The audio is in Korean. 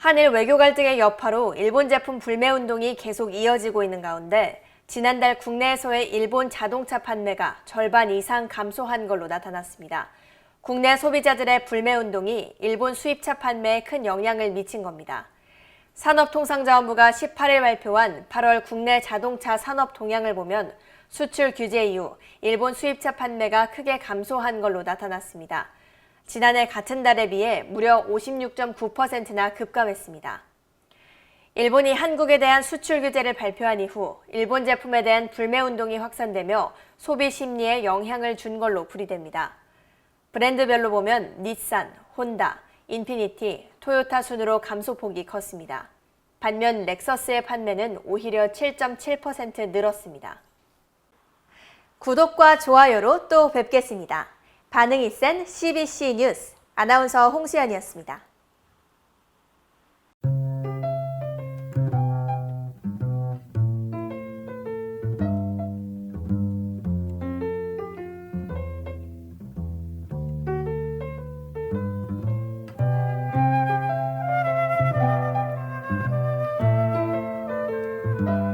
한일 외교 갈등의 여파로 일본 제품 불매 운동이 계속 이어지고 있는 가운데 지난달 국내에서의 일본 자동차 판매가 절반 이상 감소한 걸로 나타났습니다. 국내 소비자들의 불매 운동이 일본 수입차 판매에 큰 영향을 미친 겁니다. 산업통상자원부가 18일 발표한 8월 국내 자동차 산업 동향을 보면 수출 규제 이후 일본 수입차 판매가 크게 감소한 걸로 나타났습니다. 지난해 같은 달에 비해 무려 56.9%나 급감했습니다. 일본이 한국에 대한 수출 규제를 발표한 이후 일본 제품에 대한 불매 운동이 확산되며 소비 심리에 영향을 준 걸로 풀이됩니다. 브랜드별로 보면 닛산, 혼다, 인피니티, 토요타 순으로 감소폭이 컸습니다. 반면 렉서스의 판매는 오히려 7.7% 늘었습니다. 구독과 좋아요로 또 뵙겠습니다. 반응이 센 CBC 뉴스 아나운서 홍시연이었습니다. thank